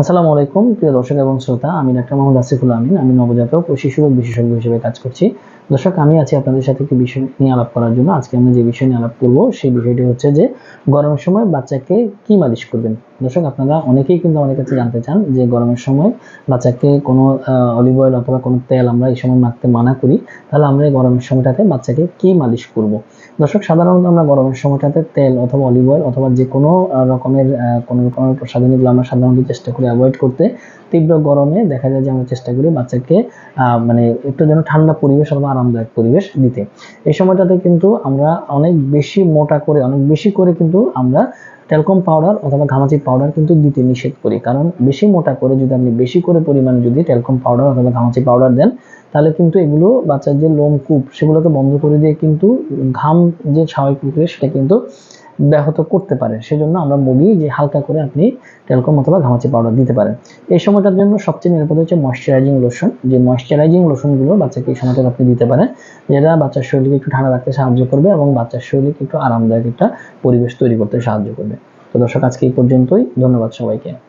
আসসালামু আলাইকুম, প্রিয় দর্শক এবং শ্রোতা, আমি ডাক্তার মোহাম্মদ আসিফুল আমিন। আমি নবজাতক ও শিশু রোগ বিশেষজ্ঞ হিসেবে কাজ করছি। দর্শক, আমি আছি আপনাদের সাথে একটি বিষয় নিয়ে আলাপ করার জন্য। আজকে আমরা যে বিষয় নিয়ে আলাপ করব, সেই বিষয়টি হচ্ছে যে, গরমের সময় বাচ্চাকে কি মালিশ করবেন? দর্শক, আপনারা অনেকেই কিন্তু আমাদের কাছে জানতে চান যে, গরমের সময় বাচ্চাকে কোনো অলিভ অয়েল অথবা কোনো তেল আমরা এই সময় মাখতে মানা করি, তাহলে আমরা এই গরমের সময়টাতে বাচ্চাকে কি মালিশ করব? দর্শক, সাধারণত আমরা গরমের সময়টাতে তেল অথবা অলিভ অয়েল অথবা যে কোনো রকমের কোনো রকমের প্রসাধনীগুলো আমরা সাধারণত চেষ্টা করি অ্যাভয়েড করতে। তীব্র গরমে দেখা যায় যে আমরা চেষ্টা করি বাচ্চাকে মানে একটু যেন ঠান্ডা পরিবেশ অথবা আরামদায়ক পরিবেশ দিতে। এই সময়টাতে কিন্তু আমরা অনেক বেশি মোটা করে, অনেক বেশি করে কিন্তু আমরা টেলকম পাউডার অথবা ঘামাচি পাউডার কিন্তু দিতে নিষেধ করি। কারণ বেশি মোটা করে যদি আপনি বেশি করে পরিমাণ যদি টেলকম পাউডার অথবা ঘামাচি পাউডার দেন, তাহলে কিন্তু এগুলো বাচ্চার যে লোম লোমকূপ সেগুলোকে বন্ধ করে দিয়ে কিন্তু ঘাম যে স্বাভাবিক প্রক্রিয়া সেটা কিন্তু ব্যাহত করতে পারে। সেজন্য আমরা বলি যে হালকা করে আপনি টেলকম অথবা ঘামাচি পাউডার দিতে পারেন। এই সময়টার জন্য সবচেয়ে নিরাপদ হচ্ছে ময়শ্চারাইজিং লোশন যে ময়শ্চারাইজিং লোশনগুলো বাচ্চাকে এই সময়টা আপনি দিতে পারেন, যেটা বাচ্চার শরীরকে একটু ঠান্ডা রাখতে সাহায্য করবে এবং বাচ্চার শরীরকে একটু আরামদায়ক একটা পরিবেশ তৈরি করতে সাহায্য করবে। তো দর্শক, আজকে এই পর্যন্তই। ধন্যবাদ সবাইকে।